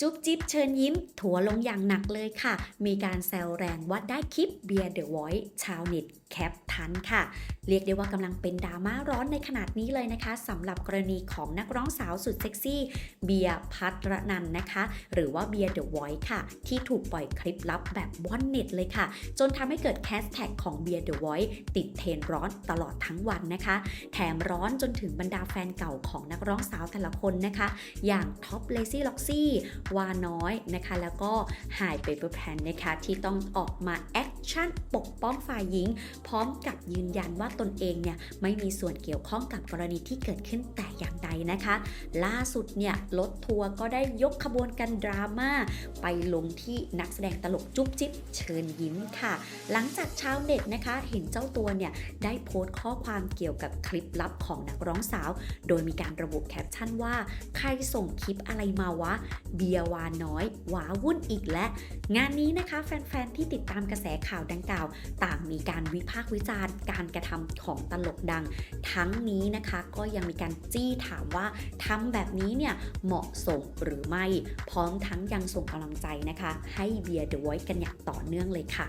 จุ๊บจิ๊บเชิญยิ้ม ถัวลงอย่างหนักเลยค่ะ มีการแซวแรงว่าได้คลิปเบียร์เดอะไวท์ชาวเน็ตแคปทันค่ะ เรียกได้ว่ากำลังเป็นดราม่าร้อนในขนาดนี้เลยนะคะสำหรับกรณีของนักร้องสาวสุดเซ็กซี่เบียร์พัทรนันนะคะ หรือว่าเบียร์เดอะไวท์ค่ะ ที่ถูกปล่อยคลิปลับแบบว่อนเน็ตเลยค่ะ จนทำให้เกิดแฮชแท็กของเบียร์เดอะไวท์ติดเทรนร้อนตลอดทั้งวันนะคะ แถมร้อนจนถึงบรรดาแฟนเก่าของนักร้องสาวแต่ละคนนะคะ อย่างท็อปเลซี่ล็อกซี่วาน้อยนะคะ แล้วก็หายเปเปอร์แพนนะคะที่ต้องออกมาแอค ชั่นปกป้องฝ่ายหญิง พร้อมกับยืนยันว่าตนเองเนี่ยไม่มีส่วนเกี่ยวข้องกับกรณีที่เกิดขึ้นแต่อย่างใดนะคะ ล่าสุดเนี่ยรถทัวร์ก็ได้ยกขบวนกันดราม่าไปลงที่นักแสดงตลกจุ๊บจิ๊บเชิญยิ้มค่ะ หลังจากชาวเน็ตนะคะ เห็นเจ้าตัวเนี่ยได้โพสต์ข้อความเกี่ยวกับคลิปลับของนักร้องสาว โดยมีการระบุแคปชั่นว่า ใครส่งคลิปอะไรมาวะ เบียร์วาน้อย หวาวุ่นอีกและ งานนี้นะคะ แฟนๆ ที่ติดตามกระแสข่าวดังกล่าว ต่างมีการวิพากษ์วิจารณ์ การกระทำของตลกดัง ทั้งนี้นะคะก็ยังมีการจี้ถามว่าทำแบบนี้เนี่ยเหมาะสมหรือไม่ พร้อมทั้งยังส่งกำลังใจนะคะ ให้เบียร์เดอะไวท์กันอย่างต่อเนื่องเลยค่ะ